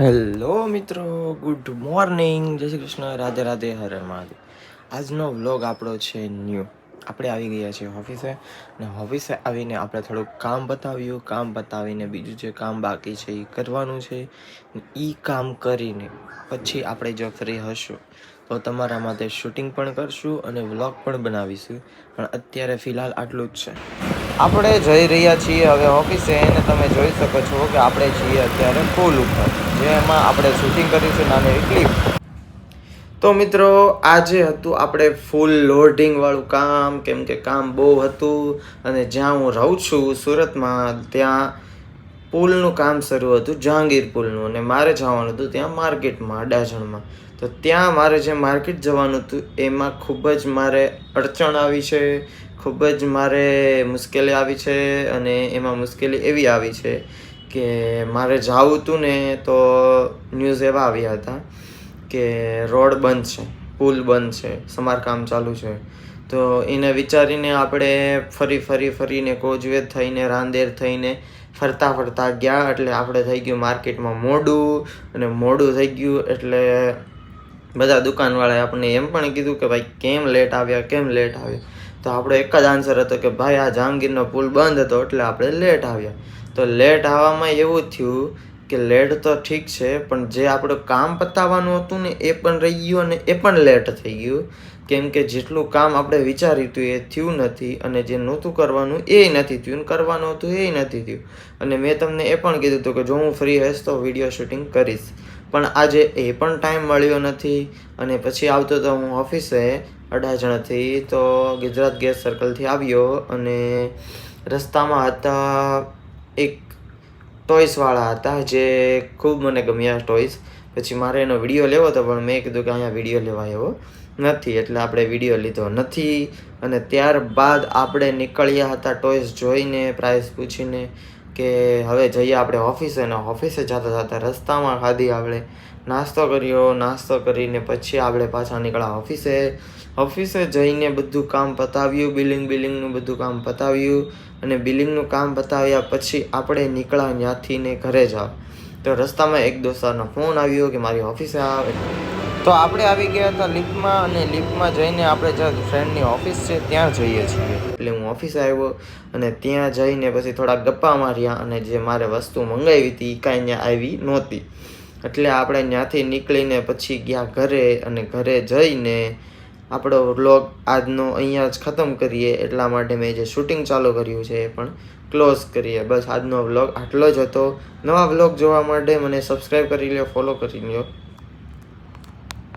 Hello મિત્રો, good morning. જય શ્રી કૃષ્ણ. રાધે રાધે, હરે મહાદેવ. આજનો વ્લોગ આપણો છે ન્યૂ. આપણે આવી ગયા છીએ ઓફિસે ને ઓફિસે આવીને આપણે થોડુંક કામ બતાવ્યું. કામ બતાવીને બીજું જે કામ બાકી છે એ કરવાનું છે. એ કામ કરીને પછી આપણે જો ફ્રી હશું, તો તમારા માટે શૂટિંગ પણ કરશું અને વ્લોગ પણ બનાવીશું. પણ અત્યારે ફિલહાલ આટલું જ છે. આપણે જઈ રહ્યા છીએ હવે ઓફિસે એને તમે જોઈ શકો છો કે આપણે છીએ અત્યારે પુલ ઉપર, જેમાં આપણે શૂટિંગ કરીશું નાની ક્લિપ તો મિત્રો, આજે હતું આપણે ફૂલ લોડિંગવાળું કામ, કેમ કે કામ બહુ હતું અને જ્યાં હું રહું છું સુરતમાં, ત્યાં પુલનું કામ શરૂ હતું, જહાંગીર પુલનું. અને મારે જવાનું હતું ત્યાં માર્કેટમાં, અડાજણમાં. તો ત્યાં મારે જે માર્કેટ જવાનું હતું, એમાં ખૂબ જ મારે અડચણ આવી છે, ખૂબ જ મારે મુશ્કેલી આવી છે, અને એમાં મુશ્કેલી એવી આવી છે કે મારે જવું હતું ને, તો ન્યૂઝ એવા આવ્યા હતા કે રોડ બંધ છે, પુલ બંધ છે, સમારકામ ચાલુ છે. તો એને વિચારીને આપણે ફરી ફરી, ફરીને કોજવેદ થઈને, રાંદેર થઈને ફરતા ફરતા ગયા. એટલે આપણે થઈ ગયું માર્કેટમાં મોડું. અને મોડું થઈ ગયું એટલે બધા દુકાનવાળાએ આપણને એમ પણ કીધું કે, ભાઈ, કેમ લેટ આવ્યા? કેમ લેટ આવ્યા? તો આપણો એક જ આન્સર હતો કે, ભાઈ, આ જહાંગીરનો પુલ બંધ હતો, એટલે આપણે લેટ આવ્યા. તો લેટ આવવામાં એવું થયું કે લેટ તો ઠીક છે, પણ જે આપણું કામ પતાવવાનું હતું ને એ પણ રહી ગયું અને એ પણ લેટ થઈ ગયું. કેમ કે જેટલું કામ આપણે વિચાર્યું હતું એ થયું નથી અને જે નહોતું કરવાનું એ નથી થયું કરવાનું હતું એ નથી થયું. અને મેં તમને એ પણ કીધું હતું કે જો હું ફ્રી હઈશ તો વીડિયો શૂટિંગ કરીશ. પણ આજે એ પણ ટાઈમ મળ્યો નથી અને પછી આવતો તો હું ઓફિસે અડાજણથી તો ગુજરાત ગેસ સર્કલથી આવ્યો અને રસ્તામાં હતા એક ટોયસવાળા હતા જે ખૂબ મને ગમ્યા ટોયસ પછી મારે એનો વીડિયો લેવો હતો, પણ મેં કીધું કે અહીંયા વીડિયો લેવાય એવો નથી. એટલે આપણે વીડિયો લીધો નથી. અને ત્યારબાદ આપણે નીકળ્યા હતા ટોયસ જોઈને પ્રાઇસ પૂછીને. કે હવે જઈએ આપણે ઓફિસે ને ઓફિસે જતા જતા રસ્તામાં ખાધી આપણે નાસ્તો કર્યો, નાસ્તો કરીને પછી આપણે પાછા નીકળ્યા ઓફિસે. ઓફિસે જઈને બધું કામ પતાવ્યું, બિલિંગ, બિલિંગનું બધું કામ પતાવ્યું અને બિલિંગનું કામ પતાવ્યા પછી આપણે નીકળ્યા ત્યાંથી ને ઘરે જાવ તો રસ્તામાં એક દોસ્તારનો ફોન આવ્યો કે મારી ઓફિસે આવે. તો આપણે આવી ગયા હતા લિફ્ટમાં અને લિફ્ટમાં જઈને આપણે જ્યાં ફ્રેન્ડની ઓફિસ છે ત્યાં જઈએ છીએ. એટલે હું ઓફિસે આવ્યો અને ત્યાં જઈને પછી થોડા ગપ્પા માર્યા અને જે મારે વસ્તુ મંગાવી હતી એ કાંઈ ત્યાં આવી નહોતી. એટલે આપણે ત્યાંથી નીકળીને પછી ગયા ઘરે અને ઘરે જઈને આપણો વ્લોગ આજનો અહીંયા જ ખતમ કરીએ. એટલા માટે મેં જે શૂટિંગ ચાલુ કર્યું છે એ પણ ક્લોઝ કરીએ. બસ આજનો વ્લોગ આટલો જ હતો. નવા વ્લોગ જોવા માટે મને સબસ્ક્રાઈબ કરી લો ફોલો કરી લો